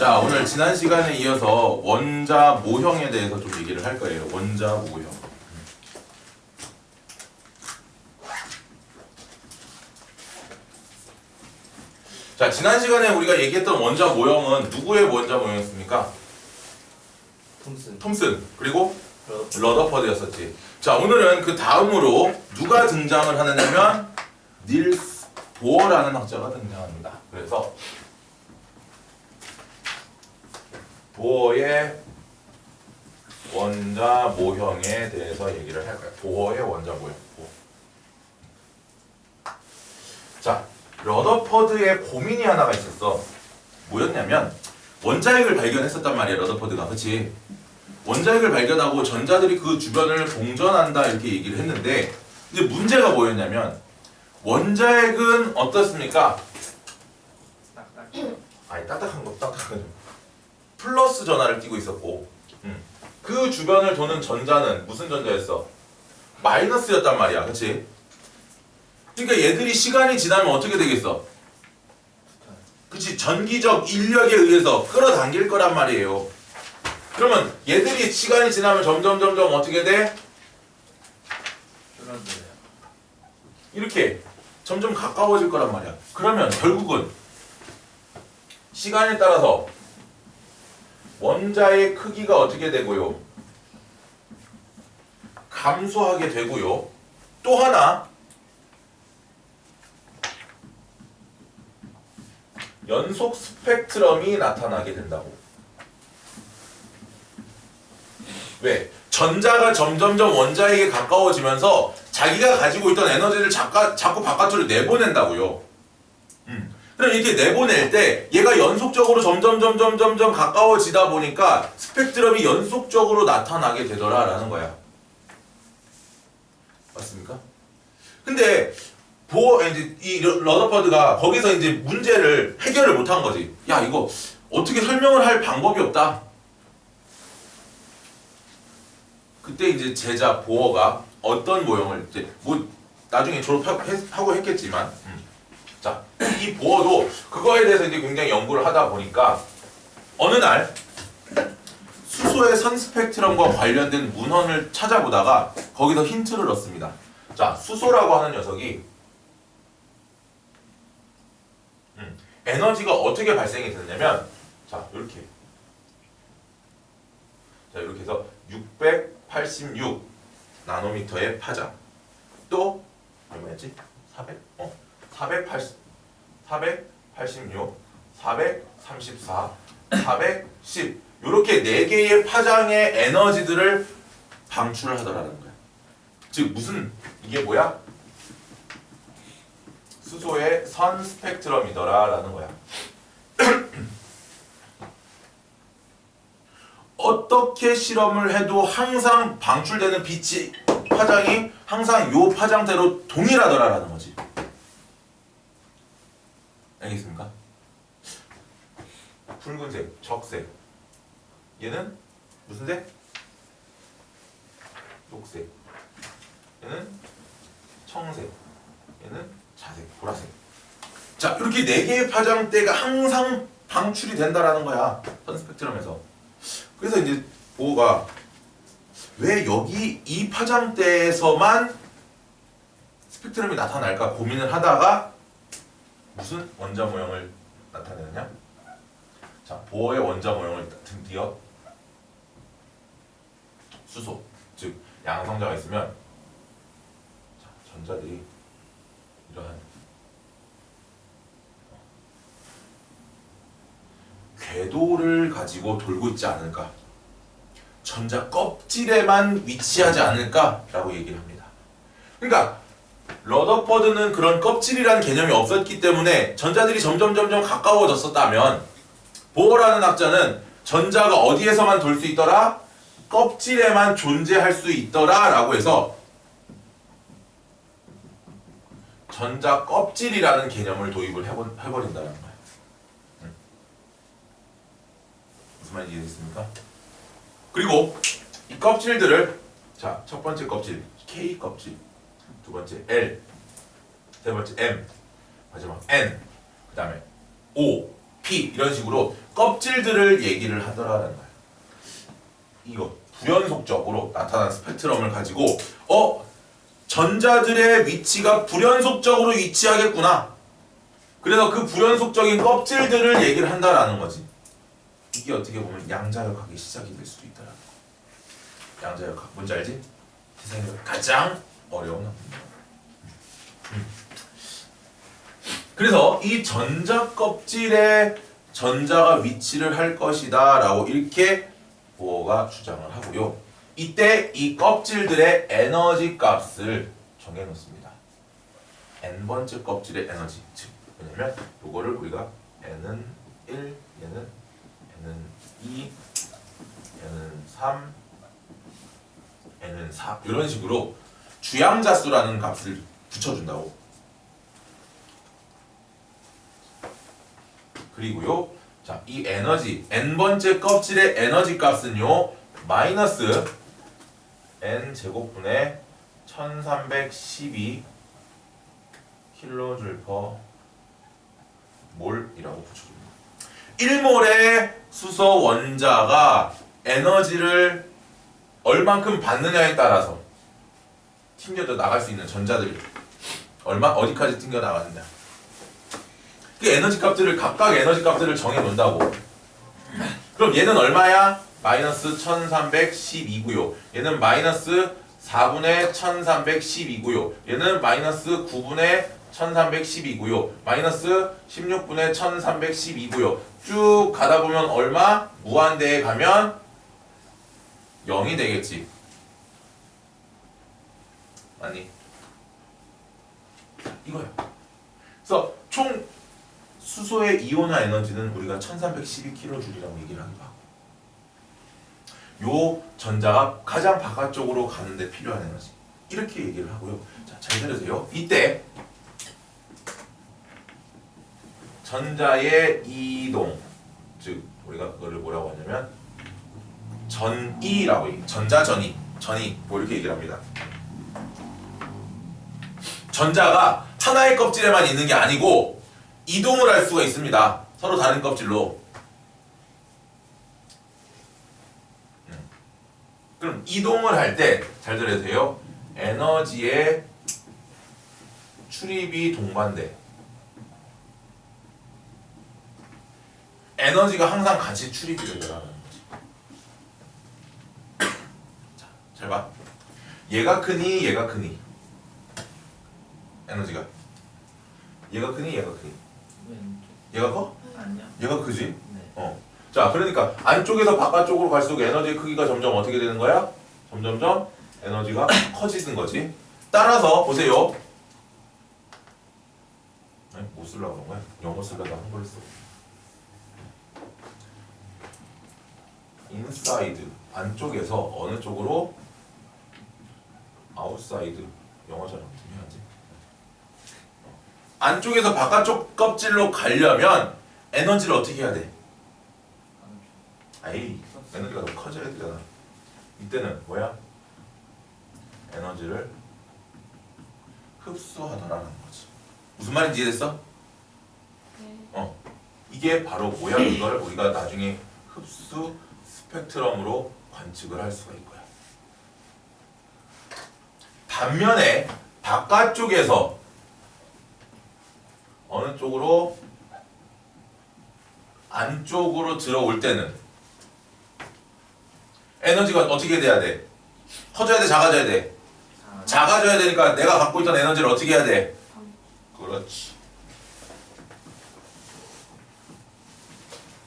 자, 오늘 지난 시간에 이어서 원자 모형에 대해서 좀 얘기를 할 거예요. 원자 모형. 자, 지난 시간에 우리가 얘기했던 원자 모형은 누구의 원자 모형이었습니까? 톰슨 톰슨 그리고 러 러더퍼드였었지. 자, 오늘은 그 다음으로 누가 등장을 하느냐면 닐스 보어라는 학자가 등장합니다. 그래서 보어의 원자 모형에 대해서 얘기를 할 거야. 보어의 원자 모형. 보어. 자, 러더퍼드의 고민이 하나가 있었어. 뭐였냐면 원자핵을 발견했었단 말이야, 러더퍼드가. 그치? 원자핵을 발견하고 전자들이 그 주변을 공전한다 이렇게 얘기를 했는데 이제 문제가 뭐였냐면 원자핵은 어떻습니까? 딱딱 아니 딱딱한 거 딱딱한 거 플러스 전하를 띠고 있었고 음. 그 주변을 도는 전자는 무슨 전자였어? 마이너스였단 말이야 그치? 그러니까 얘들이 시간이 지나면 어떻게 되겠어? 그치 전기적 인력에 의해서 끌어당길 거란 말이에요 그러면 얘들이 시간이 지나면 점점 점점 어떻게 돼? 이렇게 점점 가까워질 거란 말이야. 그러면 결국은 시간에 따라서 원자의 크기가 어떻게 되고요? 감소하게 되고요. 또 하나 연속 스펙트럼이 나타나게 된다고. 왜? 전자가 점점점 원자에게 가까워지면서 자기가 가지고 있던 에너지를 자까, 자꾸 바깥으로 내보낸다고요. 음. 그럼 이렇게 내보낼 때 얘가 연속적으로 점점 점점 점점 가까워지다 보니까 스펙트럼이 연속적으로 나타나게 되더라라는 거야. 맞습니까? 근데 보 이제 이 러- 러더퍼드가 거기서 이제 문제를 해결을 못한 거지. 야 이거 어떻게 설명을 할 방법이 없다. 그때 이제 제자 보어가 어떤 모형을 이제 뭐 나중에 졸업하고 했, 하고 했겠지만 음. 자, 이 보어도 그거에 대해서 이제 굉장히 연구를 하다 보니까 어느 날 수소의 선 스펙트럼과 관련된 문헌을 찾아보다가 거기서 힌트를 얻습니다. 자, 수소라고 하는 녀석이 음, 에너지가 어떻게 발생이 되냐면 자, 이렇게 자, 이렇게 해서 686 나노미터의 파장. 또 얼마였지? 400? 어. 480 486 434 410 요렇게 네 개의 파장의 에너지들을 방출을 하더라는 거야. 즉 무슨 이게 뭐야? 수소의 선 스펙트럼이더라라는 거야. 어떻게 실험을 해도 항상 방출되는 빛이 파장이 항상 요 파장대로 동일하더라라는 거지. 알겠습니까? 붉은색, 적색. 얘는 무슨 색? 녹색. 얘는 청색. 얘는 자색, 보라색. 자, 이렇게 네 개의 파장대가 항상 방출이 된다라는 거야. 선 스펙트럼에서. 그래서 이제 보호가 왜 여기 이 파장대에서만 스펙트럼이 나타날까 고민을 하다가 무슨 원자 모형을 나타내느냐? 자, 보어의 원자 모형을 드디어 수소, 즉 양성자가 있으면 자, 전자들이 이러한 궤도를 가지고 돌고 있지 않을까? 전자 껍질에만 위치하지 않을까라고 얘기를 합니다. 그러니까 러더퍼드는 그런 껍질이라는 개념이 없었기 때문에 전자들이 점점 점점 가까워졌었다면 보어라는 학자는 전자가 어디에서만 돌 수 있더라? 껍질에만 존재할 수 있더라 라고 해서 전자 껍질이라는 개념을 도입을 해버, 해버린다는 거예요. 음. 무슨 말인지 이해됐습니까? 그리고 이 껍질들을 자 첫 번째 껍질 K 껍질 두 번째 L 세 번째 M 마지막 N 그 다음에 O P 이런 식으로 껍질들을 얘기를 하더라는 거야. 이거 불연속적으로 나타난 스펙트럼을 가지고 어 전자들의 위치가 불연속적으로 위치하겠구나. 그래서 그 불연속적인 껍질들을 얘기를 한다라는 거지. 이게 어떻게 보면 양자역학의 시작이 될 수도 있다라는 거. 양자역학 뭔지 알지? 세상에서 가장 학문이야. 음. 그래서 이 전자 껍질에 전자가 위치를 할 것이다 라고 이렇게 보어가 주장을 하고요. 이때 이 껍질들의 에너지 값을 정해 놓습니다. n 번째 껍질의 에너지 즉 왜냐면 요거를 우리가 n은 1, 얘는 n은 2, 얘는 3, n은 4 이런 식으로 주양자수라는 값을 붙여준다고. 그리고요, 자, 이 에너지 n 번째 껍질의 에너지 값은요 마이너스 n 제곱분의 1312 킬로줄 퍼 몰이라고 붙여줍니다. 1몰의 수소 원자가 에너지를 얼만큼 받느냐에 따라서 튕겨져 나갈 수 있는 전자들이 얼마 어디까지 튕겨 나가느냐. 그 에너지 값들을 각각 에너지 값들을 정해 놓는다고. 그럼 얘는 얼마야? 마이너스 1312고요. 얘는 마이너스 4분의 1312고요. 얘는 마이너스 9분의 1312고요. 마이너스 16분의 1312고요. 쭉 가다 보면 얼마? 무한대에 가면 0이 되겠지. 맞니? 이거야. 그래서 총 수소의 이온화 에너지는 우리가 1312kJ이라고 얘기를 하기도 하고 요 전자가 가장 바깥쪽으로 가는데 필요한 에너지. 이렇게 얘기를 하고요. 자, 잘 들으세요. 이때 전자의 이동 즉 우리가 그거를 뭐라고 하냐면 전이라고 얘기 전자 전이 전이 뭐 이렇게 얘기를 합니다 전자가 하나의 껍질에만 있는 게 아니고 이동을 할 수가 있습니다. 서로 다른 껍질로. 음. 그럼 이동을 할 때잘 돼요. 에너지의 출입이 동반돼. 에너지가 항상 같이 출입이 되더라는 거지. 자, 잘 봐. 얘가 크니 얘가 크니. 에너지가. 얘가 크니 얘가 크니. 왼쪽 얘가 커? 아니야 얘가 크지? 네 어. 자, 그러니까 안쪽에서 바깥쪽으로 갈수록 에너지의 크기가 점점 어떻게 되는 거야? 점점점 에너지가 커지는 거지. 따라서 보세요. 아니, 뭐 쓰려고 그런 거야? 영어 쓰려다 한걸 써. 인사이드 안쪽에서 어느 쪽으로 아웃사이드 영어처럼 해야지. 안쪽에서 바깥쪽 껍질로 가려면 에너지를 어떻게 해야 돼? 아이 에너지가 더 커져야 되잖아. 이때는 뭐야? 에너지를 흡수하더라는 거지. 무슨 말인지 이해됐어? 어. 이게 바로 뭐야? 이걸 우리가 나중에 흡수 스펙트럼으로 관측을 할 수가 있고요. 반면에 바깥쪽에서 어느 쪽으로 안쪽으로 들어올 때는 에너지가 어떻게 돼야 돼? 커져야 돼, 작아져야 돼. 아, 작아져야 되니까 내가 갖고 있던 에너지를 어떻게 해야 돼? 그렇지.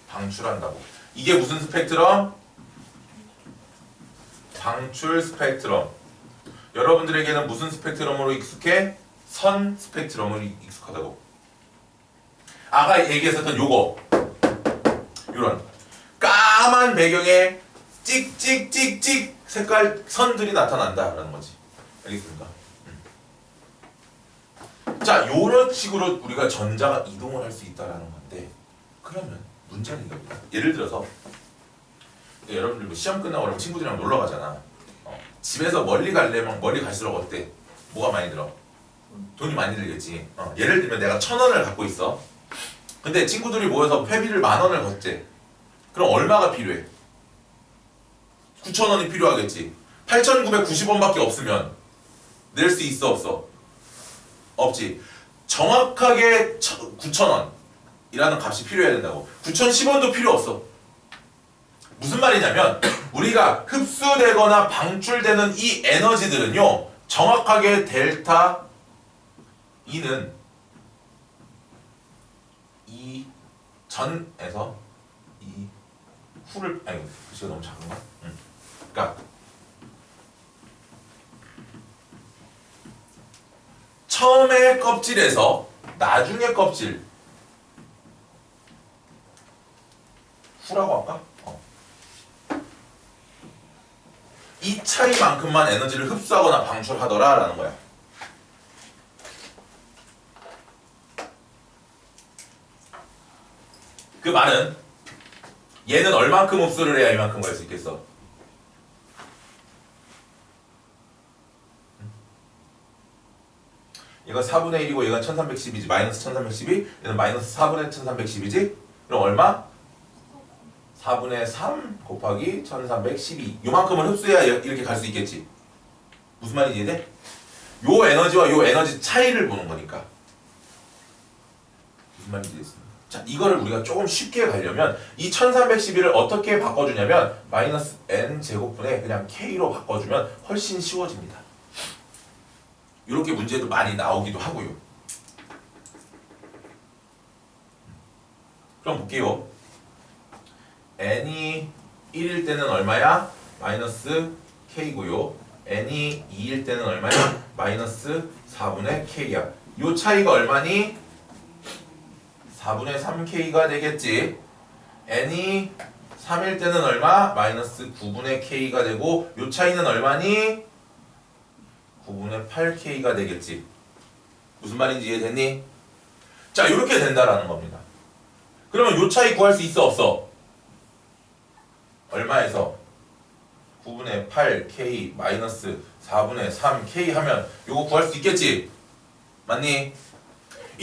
방출한다고. 이게 무슨 스펙트럼? 방출 스펙트럼. 여러분들에게는 무슨 스펙트럼으로 익숙해? 선 스펙트럼으로 익숙하다고. 아까 얘기했었던 요거. 요런 까만 배경에 찍찍찍찍 색깔 선들이 나타난다라는 거지. 알겠습니까? 음. 자, 요런 식으로 우리가 전자가 이동을 할 수 있다라는 건데 그러면 문제는 이겁니다. 예를 들어서 예, 여러분들 뭐 시험 끝나고 그러면 친구들이랑 놀러 가잖아. 어, 집에서 멀리 가려면 멀리 갈수록 어때? 뭐가 많이 들어? 돈이 많이 들겠지. 어, 예를 들면 내가 천 원을 갖고 있어. 근데 친구들이 모여서 회비를 만 원을 걷재. 그럼 얼마가 필요해? 9,000원이 필요하겠지. 8,990원밖에 없으면 낼 수 있어 없어? 없지. 정확하게 9,000원이라는 값이 필요해야 된다고. 9,010원도 필요 없어. 무슨 말이냐면 우리가 흡수되거나 방출되는 이 에너지들은요 정확하게 델타 E는 이 전에서 이 후를 아니 글씨가 너무 작은가? 응. 그러니까 처음에 껍질에서 나중에 껍질 후라고 할까? 어. 이 차이만큼만 에너지를 흡수하거나 방출하더라라는 거야. 그 말은 얘는 얼만큼 흡수를 해야 이만큼 갈 수 있겠어? 얘가 4분의 1이고 얘가 1312지. 마이너스 1312 얘는 마이너스 4분의 1312지? 그럼 얼마? 4분의 3 곱하기 1312 요만큼을 흡수해야 이렇게 갈 수 있겠지. 무슨 말인지 이해돼? 요 에너지와 요 에너지 차이를 보는 거니까. 무슨 말인지 이해했습니다 자 이거를 우리가 조금 쉽게 가려면 이 1312를 어떻게 바꿔주냐면 마이너스 n 제곱분의 그냥 k로 바꿔주면 훨씬 쉬워집니다 이렇게 문제도 많이 나오기도 하고요 그럼 볼게요 n이 1일 때는 얼마야? 마이너스 k고요. n이 2일 때는 얼마야? 마이너스 4분의 k야. 요 차이가 얼마니? 4분의 3k가 되겠지. n이 3일 때는 얼마? 마이너스 9분의 k가 되고 요 차이는 얼마니? 9분의 8k가 되겠지. 무슨 말인지 이해됐니? 자, 이렇게 된다라는 겁니다. 그러면 요 차이 구할 수 있어 없어? 얼마에서 9분의 8k 마이너스 4분의 3k 하면 요거 구할 수 있겠지? 맞니?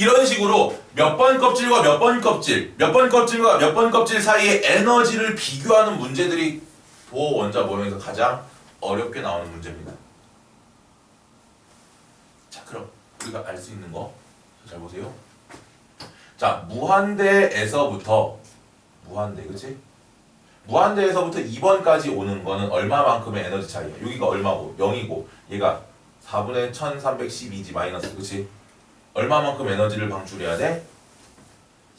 이런 식으로 몇 번 껍질과 몇 번 껍질, 몇 번 껍질과 몇 번 껍질 사이의 에너지를 비교하는 문제들이 도어 원자 모형에서 가장 어렵게 나오는 문제입니다. 자, 그럼 우리가 알 수 있는 거 잘 보세요. 자, 무한대에서부터 무한대, 그치? 무한대에서부터 2번까지 오는 거는 얼마만큼의 에너지 차이야? 여기가 얼마고 0이고 얘가 4분의 1312지 마이너스 그치? 얼마만큼 에너지를 방출해야 돼?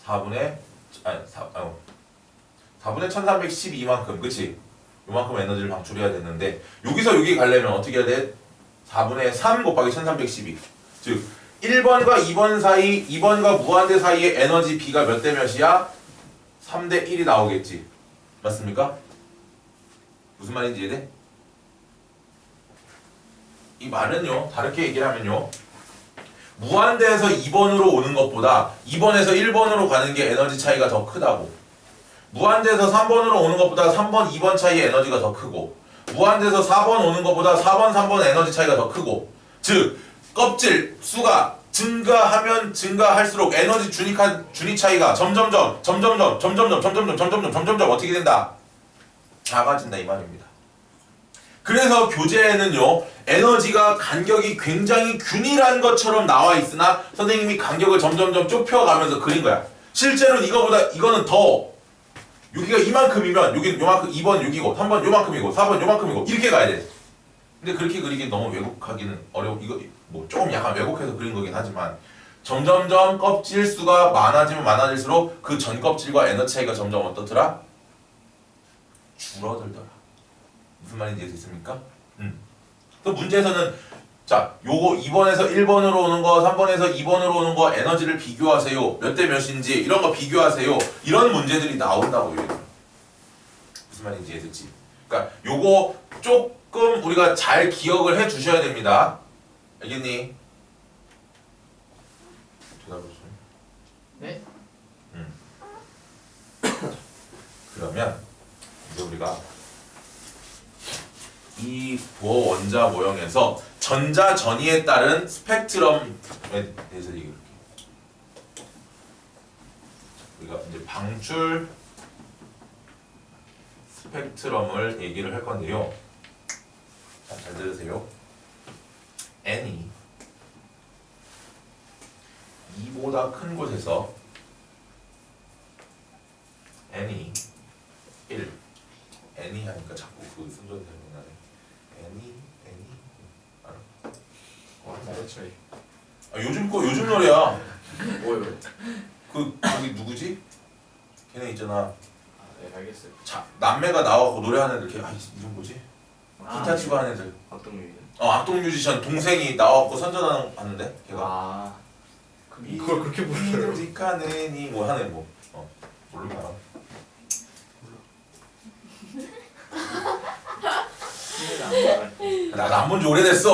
4분의 아니 4, 아, 4분의 1312만큼 그치? 요만큼 에너지를 방출해야 되는데 여기서 여기 가려면 어떻게 해야 돼? 4분의 3 곱하기 1312 즉 1번과 2번 사이 2번과 무한대 사이의 에너지 B가 몇 대 몇이야? 3대 1이 나오겠지 맞습니까? 무슨 말인지 이해돼? 이 말은요 다르게 얘기를 하면요 무한대에서 2번으로 오는 것보다 2번에서 1번으로 가는 게 에너지 차이가 더 크다고 무한대에서 3번으로 오는 것보다 3번, 2번 차이의 에너지가 더 크고 무한대에서 4번 오는 것보다 4번, 3번 에너지 차이가 더 크고 즉 껍질 수가 증가하면 증가할수록 에너지 준위한 준위 차이가 점점점 점점점 점점점 점점점 점점점 점점점 어떻게 된다? 작아진다 이 말입니다. 그래서 교재에는요 에너지가 간격이 굉장히 균일한 것처럼 나와 있으나 선생님이 간격을 점점점 좁혀가면서 그린 거야. 실제로는 이거보다 이거는 더 여기가 이만큼이면 여기 요만큼 2번 6이고 3번 요만큼이고 4번 요만큼이고 이렇게 가야 돼. 근데 그렇게 그리기 너무 왜곡하기는 어려워. 이거 뭐 조금 약간 왜곡해서 그린 거긴 하지만 점점점 껍질 수가 많아지면 많아질수록 그 전 껍질과 에너지 차이가 점점 어떻더라? 줄어들더라. 무슨 말인지 이해됐습니까? 음. 그 문제에서는 자, 요거 2번에서 1번으로 오는 거, 3번에서 2번으로 오는 거 에너지를 비교하세요. 몇 대 몇인지 이런 거 비교하세요. 이런 문제들이 나온다고 요 무슨 말인지 이해됐지? 그러니까 요거 조금 우리가 잘 기억을 해 주셔야 됩니다. 알겠니? 대답을 좀. 네? 그러면 이제 우리가 이 보어 원자 모형에서 전자 전이에 따른 스펙트럼에 대해서 볼게요. 우리가 이제 방출 스펙트럼을 얘기를 할 건데요. 자, 잘 들으세요. n이 2보다 큰 곳에서 n이 1 n이 하니까 자꾸 그 순서대로 나네 n이 n이 알아? 와, 그렇죠. 아, 요즘 거 요즘 노래야 뭐요? 그 거기 누구지? 걔네 있잖아 아, 네 알겠어요. 자 남매가 나와서 노래하는 애들 걔 아, 이름 뭐지? 기타 치고 하는 애들 박동윤. 어 악동 뮤지션 동생이 나와갖고 선전하는 하는데 걔가 아. 그 그걸 그렇게 불러요? 뮤직하느니 뭐 하는 뭐 어, 모르나 신뢰가 안 가. 나도 안본지 오래됐어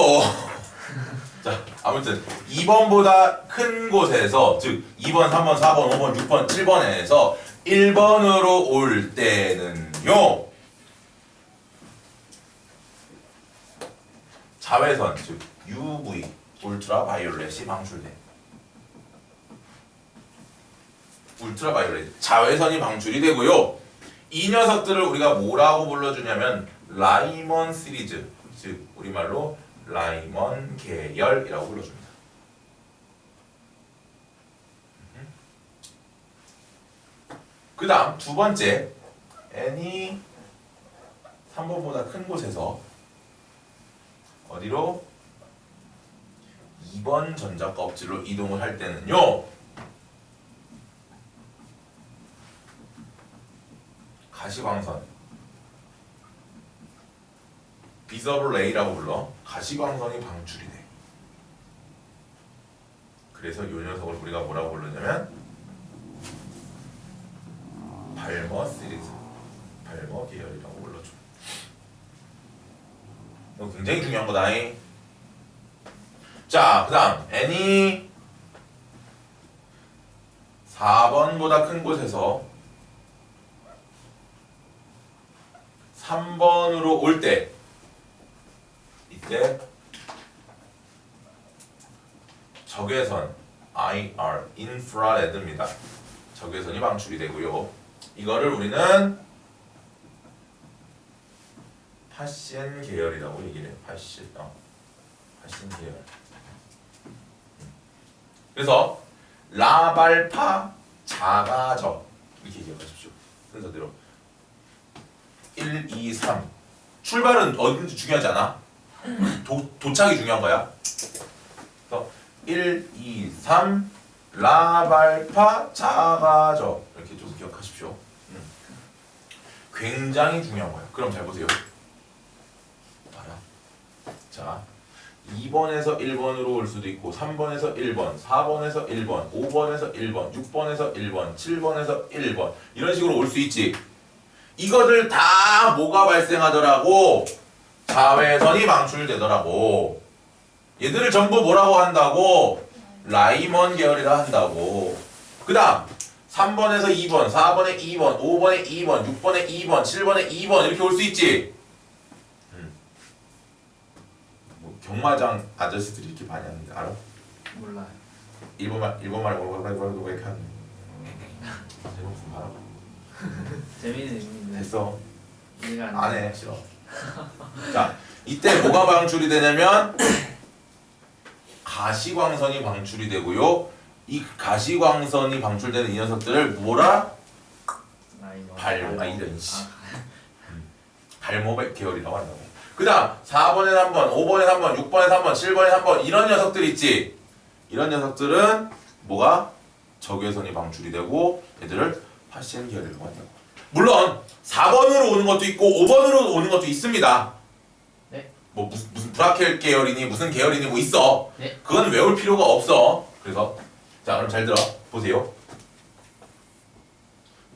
자 아무튼 2번보다 큰 곳에서 즉 2번 3번 4번 5번 6번 7번에서 1번으로 올 때는요. 자외선 즉 UV 울트라 바이올렛이 방출돼. 울트라 바이올렛 자외선이 방출이 되고요. 이 녀석들을 우리가 뭐라고 불러주냐면 라이먼 시리즈 즉 우리말로 라이먼 계열이라고 불러줍니다. 그 다음 두 번째 n이 3번보다 큰 곳에서 어디로? 2번 전자 껍질로 이동을 할 때는요. 가시광선 비서블 레이라고 불러 가시광선이 방출이 돼. 그래서 이 녀석을 우리가 뭐라고 부르냐면 발머 시리즈, 발머 계열이라고 불러줘. 이거 굉장히 중요한 거다잉. 자, 그다음 n이 4번보다 큰 곳에서 3번으로 올때이 때 적외선 IR 인프라레드입니다. 적외선이 방출이 되고요. 이거를 우리는 파시엔 계열이라고 얘기를 해요. 파시엔, 어, 파시엔 계열. 그래서 라발파 자가적 이렇게 기억하십시오. 순서대로 1, 2, 3 출발은 어딘지 중요하지 않아. 도, 도착이 중요한 거야. 그래서 1, 2, 3 라발파 자가적 이렇게 좀 기억하십시오. 음. 굉장히 중요한 거야. 그럼 잘 보세요. 봐라. 자, 2번에서 1번으로 올 수도 있고 3번에서 1번, 4번에서 1번, 5번에서 1번, 6번에서 1번, 7번에서 1번 이런 식으로 올 수 있지. 이거들 다 뭐가 발생하더라고? 자외선이 방출되더라고. 얘들을 전부 뭐라고 한다고? 라이먼 계열이라 한다고. 그 다음 3번에서 2번, 4번에 2번, 5번에 2번, 6번에 2번, 7번에 2번 이렇게 올 수 있지. 음. 뭐 경마장 아저씨들이 이렇게 많이 하는데 알아? 몰라요. 일본말 일본말 뭐라고 이렇게 하는? 제목 좀 봐라. 재미는 있는데 됐어. 이해가 안 해. 싫어. 자, 이때 뭐가 방출이 되냐면 가시광선이 방출이 되고요. 이 가시광선이 방출되는 이 녀석들을 뭐라? 라이먼. 발- 아, 이런 씨. 아, 발모백 계열이라고 한다고. 그 다음 4번에 3번, 5번에 3번, 6번에 3번, 7번에 3번 이런 녀석들 있지. 이런 녀석들은 뭐가? 적외선이 방출이 되고 얘들을 파시엔 계열이라고 한다고. 물론 4번으로 오는 것도 있고 5번으로 오는 것도 있습니다. 네. 뭐 무슨 무슨 브라켈 계열이니 무슨 계열이니 뭐 있어. 네. 그건 외울 필요가 없어. 그래서 자 그럼 잘 들어 보세요.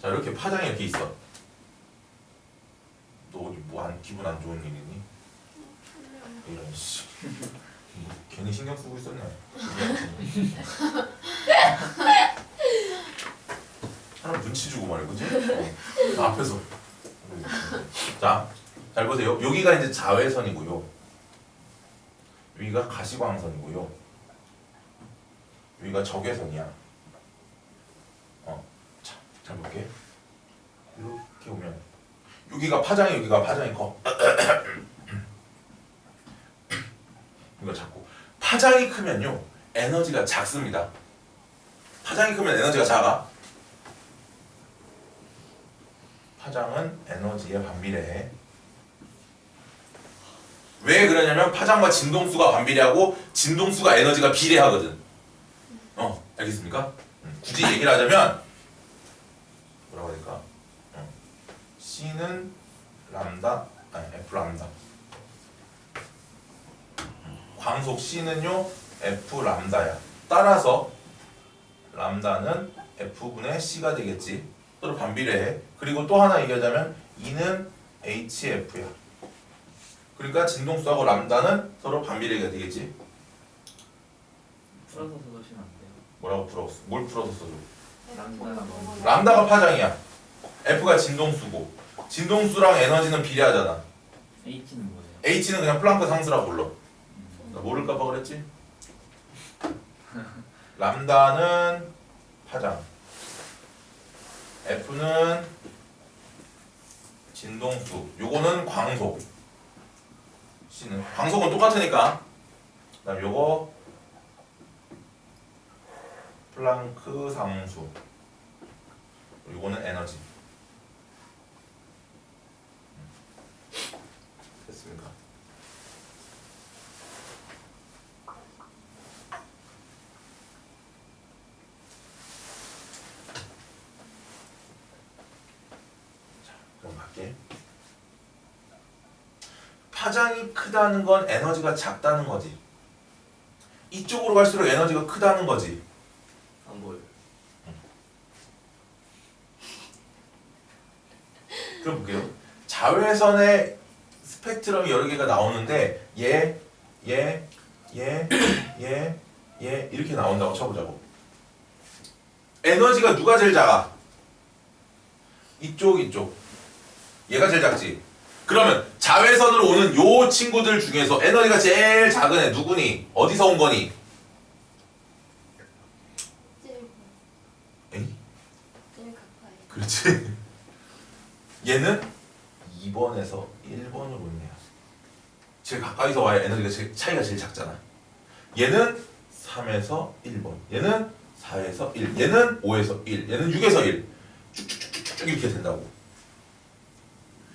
자 이렇게 파장이 이렇게 있어. 너 어디 뭐안 기분 안 좋은 일이니? 이런 씨. 뭐 괜히 신경 쓰고 있었네. 사람 눈치 주고 말이야, 그지? 어. 앞에서. 자, 잘 보세요. 여기가 이제 자외선이고요. 여기가 가시광선이고요. 여기가 적외선이야. 어, 자, 잘 볼게. 이렇게 오면 여기가 파장이 여기가 파장이 커. 이거 자꾸 파장이 크면요 에너지가 작습니다. 파장이 크면 에너지가 작아. 파장은 에너지에 반비례해. 왜 그러냐면 파장과 진동수가 반비례하고 진동수가 에너지가 비례하거든. 어, 알겠습니까? 음, 굳이 얘기를 하자면 뭐라고 될까? 어. C는 람다, 아니 F 람다. 광속 C는요 F 람다야. 따라서 람다는 F분의 C가 되겠지. 서로 반비례해. 그리고 또 하나 얘기하자면 E는 HF야. 그러니까 진동수하고 람다는 서로 반비례가 되겠지. 풀어서 써주시면 안 돼요. 뭐라고 풀었어? 뭘 풀어서 써줘? 람다가 뭐 람다가 파장이야. F가 진동수고 진동수랑 에너지는 비례하잖아. H는 뭐예요? H는 그냥 플랑크 상수라고 불러. 나 모를까봐 그랬지? 람다는 파장. F는 진동수. 요거는 광속. C는 광속은 똑같으니까. 그다음 요거 플랑크 상수. 요거는 에너지. 됐습니까? 그럼 갈게. 파장이 크다는 건 에너지가 작다는 거지. 이쪽으로 갈수록 에너지가 크다는 거지. 안 보여. 그럼 볼게요. 자외선의 스펙트럼이 여러 개가 나오는데 얘, 얘, 얘, 얘, 얘 이렇게 나온다고 쳐보자고. 에너지가 누가 제일 작아? 이쪽, 이쪽. 얘가 제일 작지. 그러면 자외선으로 오는 요 친구들 중에서 에너지가 제일 작은 애 누구니? 어디서 온 거니? 제일 에이? 제일 가까이. 그렇지. 얘는 2번에서 1번으로 오네요. 제일 가까이서 와야 에너지가 제일, 차이가 제일 작잖아. 얘는 3에서 1번. 얘는 4에서 1. 얘는 5에서 1. 얘는 6에서 1. 쭉쭉쭉쭉쭉 이렇게 된다고.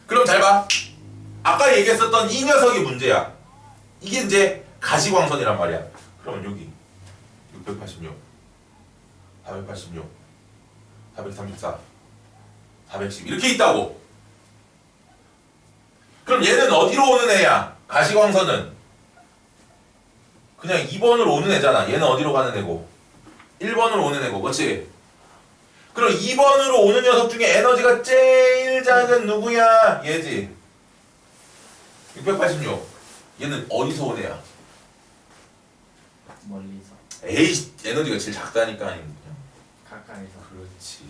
그럼 잘 봐. 아까 얘기했었던 이 녀석이 문제야. 이게 이제 가시광선이란 말이야. 그러면 여기 686, 486, 434, 410 이렇게 있다고. 그럼 얘는 어디로 오는 애야? 가시광선은 그냥 2번으로 오는 애잖아. 얘는 어디로 가는 애고? 1번으로 오는 애고, 그렇지? 그럼 2번으로 오는 녀석 중에 에너지가 제일 작은 누구야? 얘지. 686. 얘는 어디서 온 애야? 멀리서 에이, 에너지가 제일 작다니까 아니 그냥. 가까이서 그렇지.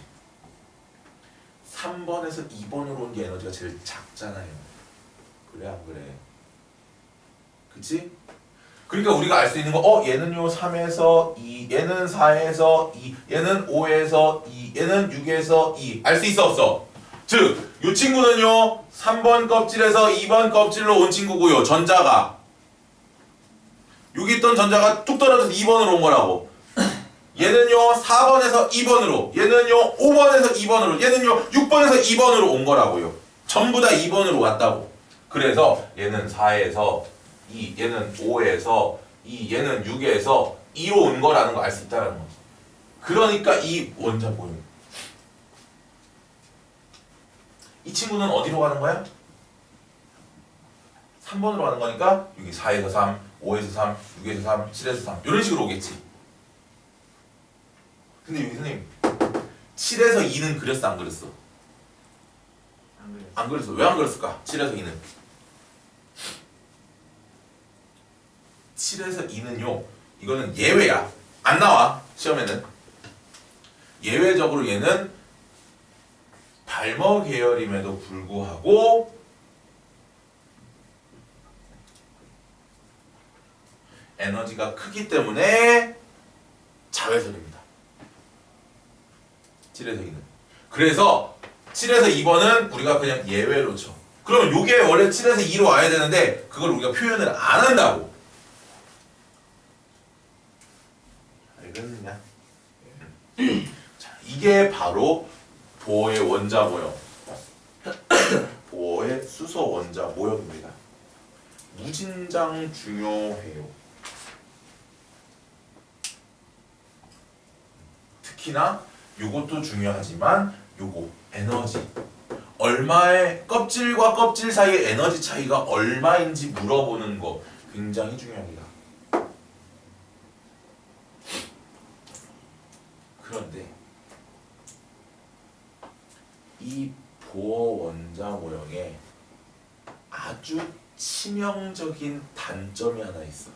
3번에서 2번으로 온 게 에너지가 제일 작잖아요. 그래 안 그래? 그치? 그러니까 우리가 알 수 있는 거, 어 얘는요 3에서 2, 얘는 4에서 2, 얘는 5에서 2, 얘는 6에서 2. 알 수 있어 없어? 즉, 이 친구는요 3번 껍질에서 2번 껍질로 온 친구고요. 전자가. 여기 있던 전자가 뚝 떨어져서 2번으로 온 거라고. 얘는요 4번에서 2번으로. 얘는요 5번에서 2번으로. 얘는요 6번에서 2번으로 온 거라고요. 전부 다 2번으로 왔다고. 그래서 얘는 4에서 2 얘는 5에서 2 얘는 6에서 2로 온 거라는 거알수 있다는 거지 그러니까 이 원자 모임 이 친구는 어디로 가는 거야? 3번으로 가는 거니까 여기 4에서 3 5에서 3 6에서 3 7에서 3 이런 식으로 오겠지. 근데 여기 선생님 7에서 2는 그렸어 안 그렸어? 안 그렸어. 왜안 그렸을까? 7에서 2는. 7에서 2는요 이거는 예외야. 안 나와 시험에는. 예외적으로 얘는 발머 계열임에도 불구하고 에너지가 크기 때문에 자외선입니다 7에서 2는 그래서 7에서 2번은 우리가 그냥 예외로 쳐. 그러면 요게 원래 7에서 2로 와야 되는데 그걸 우리가 표현을 안 한다고. 알겠느냐? 자, 이게 바로 보어의 원자 모형. 보어의 수소 원자 모형입니다. 무진장 중요해요. 특히나 요것도 중요하지만 요거 에너지 얼마의 껍질과 껍질 사이의 에너지 차이가 얼마인지 물어보는 거 굉장히 중요합니다. 그런데 이 보어 원자 모형에 아주 치명적인 단점이 하나 있어.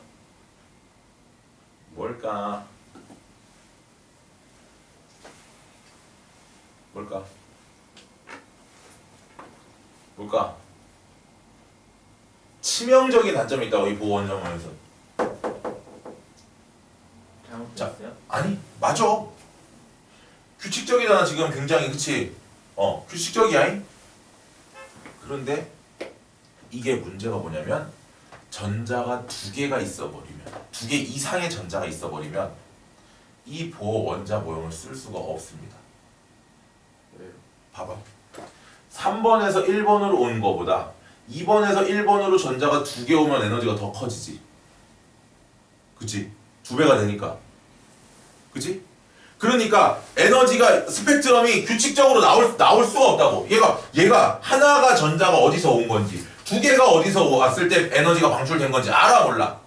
뭘까? 뭘까? 뭘까? 치명적인 단점이 있다고 이 보호 원자 모형에서. 잘못했어요? 아니 맞아 규칙적이잖아 지금 굉장히 그치 어 규칙적이야 그런데 이게 문제가 뭐냐면 전자가 두 개가 있어 버리면 두 개 이상의 전자가 있어 버리면 이 보호 원자 모형을 쓸 수가 없습니다? 봐봐 3번에서 1번으로 온 거보다 2번에서 1번으로 전자가 두 개 오면 에너지가 더 커지지 그치? 두 배가 되니까 그치? 그러니까 에너지가 스펙트럼이 규칙적으로 나올, 나올 수가 없다고 얘가 얘가 하나가 전자가 어디서 온 건지 두 개가 어디서 왔을 때 에너지가 방출된 건지 알아 몰라.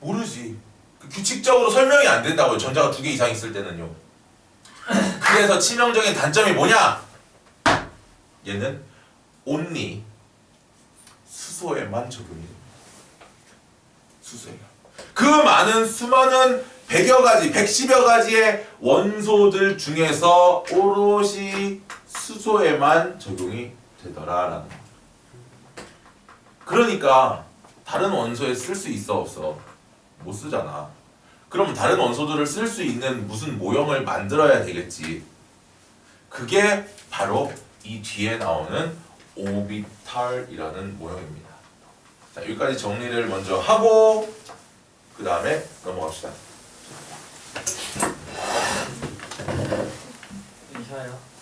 모르지. 그 규칙적으로 설명이 안 된다고요. 전자가 두 개 이상 있을 때는요. 그래서 치명적인 단점이 뭐냐? 얘는 온리 수소에만 적용이 됩니다. 수소에요. 그 많은 수많은 백여 가지, 백십여 가지의 원소들 중에서 오롯이 수소에만 적용이 되더라라는 거. 그러니까 다른 원소에 쓸 수 있어 없어? 못 쓰잖아. 그럼 다른 원소들을 쓸 수 있는 무슨 모형을 만들어야 되겠지. 그게 바로 이 뒤에 나오는 오비탈이라는 모형입니다. 자, 여기까지 정리를 먼저 하고 그 다음에 넘어갑시다. 사요?